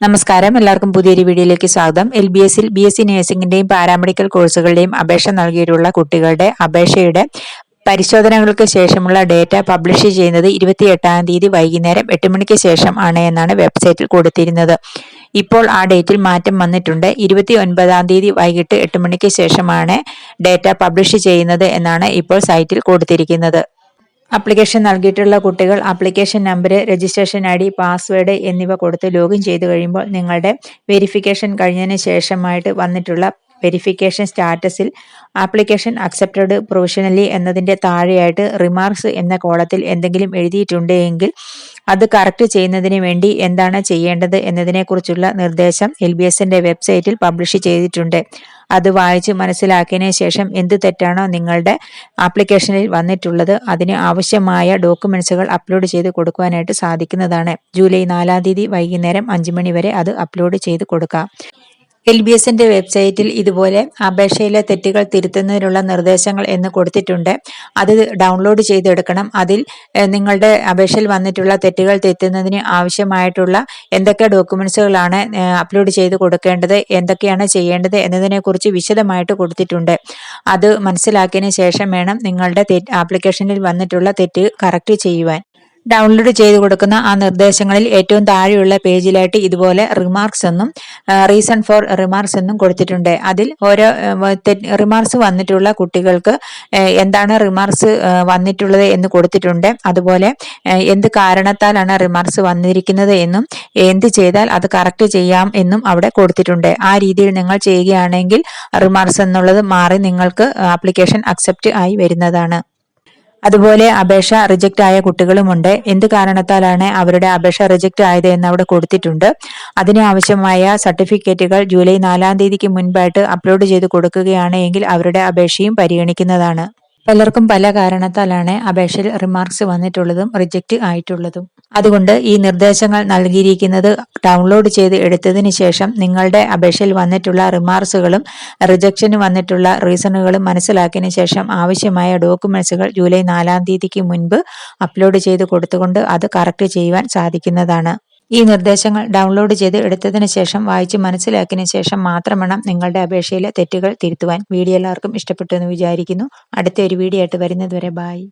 നമസ്കാരം. എല്ലാവർക്കും പുതിയൊരു വീഡിയോയിലേക്ക് സ്വാഗതം. എൽ ബി എസിൽ ബി എസ് സി നഴ്സിംഗിന്റെയും പാരാമെഡിക്കൽ കോഴ്സുകളുടെയും അപേക്ഷ നൽകിയിട്ടുള്ള കുട്ടികളുടെ അപേക്ഷയുടെ പരിശോധനകൾക്ക് ശേഷമുള്ള ഡേറ്റ പബ്ലിഷ് ചെയ്യുന്നത് ഇരുപത്തിയെട്ടാം തീയതി വൈകുന്നേരം എട്ട് മണിക്ക് ശേഷം ആണ് എന്നാണ് വെബ്സൈറ്റിൽ കൊടുത്തിരുന്നത്. ഇപ്പോൾ ആ ഡേറ്റിൽ മാറ്റം വന്നിട്ടുണ്ട്. ഇരുപത്തി ഒൻപതാം തീയതി വൈകിട്ട് എട്ട് മണിക്ക് ശേഷമാണ് ഡേറ്റ പബ്ലിഷ് ചെയ്യുന്നത് എന്നാണ് ഇപ്പോൾ സൈറ്റിൽ കൊടുത്തിരിക്കുന്നത്. ആപ്ലിക്കേഷൻ നൽകിയിട്ടുള്ള കുട്ടികൾ application number registration I D password എന്നിവ കൊടുത്ത് ലോഗിൻ ചെയ്തു കഴിയുമ്പോൾ നിങ്ങളുടെ വെരിഫിക്കേഷൻ കഴിഞ്ഞതിന് ശേഷമായിട്ട് വന്നിട്ടുള്ള വെരിഫിക്കേഷൻ സ്റ്റാറ്റസിൽ ആപ്ലിക്കേഷൻ അക്സെപ്റ്റഡ് പ്രൊവിഷണലി എന്നതിന്റെ താഴെയായിട്ട് റിമാർക്സ് എന്ന കോളത്തിൽ എന്തെങ്കിലും എഴുതിയിട്ടുണ്ടെങ്കിൽ അത് കറക്റ്റ് ചെയ്യുന്നതിന് വേണ്ടി എന്താണ് ചെയ്യേണ്ടത് എന്നതിനെക്കുറിച്ചുള്ള നിർദ്ദേശം എൽ ബി എസിന്റെ വെബ്സൈറ്റിൽ പബ്ലിഷ് ചെയ്തിട്ടുണ്ട്. അത് വായിച്ച് മനസ്സിലാക്കിയതിന് ശേഷം എന്ത് തെറ്റാണോ നിങ്ങളുടെ ആപ്ലിക്കേഷനിൽ വന്നിട്ടുള്ളത് അതിന് ആവശ്യമായ ഡോക്യുമെന്റ്സുകൾ അപ്ലോഡ് ചെയ്ത് കൊടുക്കുവാനായിട്ട് സാധിക്കുന്നതാണ്. ജൂലൈ നാലാം തീയതി വൈകുന്നേരം അഞ്ച് മണി വരെ അത് അപ്ലോഡ് ചെയ്ത് കൊടുക്കാം. എൽ ബി എസിന്റെ വെബ്സൈറ്റിൽ ഇതുപോലെ അപേക്ഷയിലെ തെറ്റുകൾ തിരുത്തുന്നതിനുള്ള നിർദ്ദേശങ്ങൾ എന്ന് കൊടുത്തിട്ടുണ്ട്. അത് ഡൗൺലോഡ് ചെയ്തെടുക്കണം. അതിൽ നിങ്ങളുടെ അപേക്ഷയിൽ വന്നിട്ടുള്ള തെറ്റുകൾ തിരുത്തുന്നതിന് ആവശ്യമായിട്ടുള്ള എന്തൊക്കെ ഡോക്യുമെന്റ്സുകളാണ് അപ്ലോഡ് ചെയ്ത് കൊടുക്കേണ്ടത് എന്തൊക്കെയാണ് ചെയ്യേണ്ടത് എന്നതിനെക്കുറിച്ച് വിശദമായിട്ട് കൊടുത്തിട്ടുണ്ട്. അത് മനസ്സിലാക്കിയതിന് ശേഷം വേണം നിങ്ങളുടെ ആപ്ലിക്കേഷനിൽ വന്നിട്ടുള്ള തെറ്റ് കറക്റ്റ് ചെയ്യുവാൻ. ഡൗൺലോഡ് ചെയ്ത് കൊടുക്കുന്ന ആ നിർദ്ദേശങ്ങളിൽ ഏറ്റവും താഴെയുള്ള പേജിലായിട്ട് ഇതുപോലെ റിമാർക്സ് എന്നും റീസൺ ഫോർ റിമാർക്സ് എന്നും കൊടുത്തിട്ടുണ്ട്. അതിൽ ഓരോ റിമാർക്സ് വന്നിട്ടുള്ള കുട്ടികൾക്ക് എന്താണ് റിമാർക്സ് വന്നിട്ടുള്ളത് എന്ന് കൊടുത്തിട്ടുണ്ട്. അതുപോലെ എന്ത് കാരണത്താലാണ് റിമാർക്സ് വന്നിരിക്കുന്നത് എന്നും എന്ത് ചെയ്താൽ അത് കറക്റ്റ് ചെയ്യാം എന്നും അവിടെ കൊടുത്തിട്ടുണ്ട്. ആ രീതിയിൽ നിങ്ങൾ ചെയ്യുകയാണെങ്കിൽ റിമാർക്സ് എന്നുള്ളത് മാറി നിങ്ങൾക്ക് ആപ്ലിക്കേഷൻ അക്സെപ്റ്റ് ആയി വരുന്നതാണ്. അതുപോലെ അപേക്ഷ റിജക്റ്റ് ആയ കുട്ടികളുമുണ്ട്. എന്ത് കാരണത്താലാണ് അവരുടെ അപേക്ഷ റിജക്റ്റ് ആയത് എന്ന് അവിടെ കൊടുത്തിട്ടുണ്ട്. അതിന് ആവശ്യമായ സർട്ടിഫിക്കറ്റുകൾ ജൂലൈ നാലാം തീയതിക്ക് മുൻപായിട്ട് അപ്ലോഡ് ചെയ്ത് കൊടുക്കുകയാണ് എങ്കിൽ അവരുടെ അപേക്ഷയും പരിഗണിക്കുന്നതാണ്. പലർക്കും പല കാരണത്താലാണ് അപേക്ഷയിൽ റിമാർക്സ് വന്നിട്ടുള്ളതും റിജക്റ്റ് ആയിട്ടുള്ളതും. അതുകൊണ്ട് ഈ നിർദ്ദേശങ്ങൾ നൽകിയിരിക്കുന്നത് ഡൗൺലോഡ് ചെയ്ത് എടുത്തതിന് ശേഷം നിങ്ങളുടെ അപേക്ഷയിൽ വന്നിട്ടുള്ള റിമാർക്സുകളും റിജക്ഷന് വന്നിട്ടുള്ള റീസണുകളും മനസ്സിലാക്കിയതിന് ശേഷം ആവശ്യമായ ഡോക്യുമെന്റ്സുകൾ ജൂലൈ നാലാം തീയതിക്ക് മുൻപ് അപ്ലോഡ് ചെയ്ത് കൊടുത്തുകൊണ്ട് അത് കറക്റ്റ് ചെയ്യുവാൻ സാധിക്കുന്നതാണ്. ഈ നിർദ്ദേശങ്ങൾ ഡൗൺലോഡ് ചെയ്ത് എടുത്തതിന് ശേഷം വായിച്ച് മനസ്സിലാക്കിയതിന് ശേഷം മാത്രമാണ് നിങ്ങളുടെ അപേക്ഷയിലെ തെറ്റുകൾ തിരുത്തുവാൻ. വീഡിയോ എല്ലാവർക്കും ഇഷ്ടപ്പെട്ടു എന്ന് വിചാരിക്കുന്നു. അടുത്ത ഒരു വീഡിയോ ആയിട്ട് വരുന്നതുവരെ ബായ്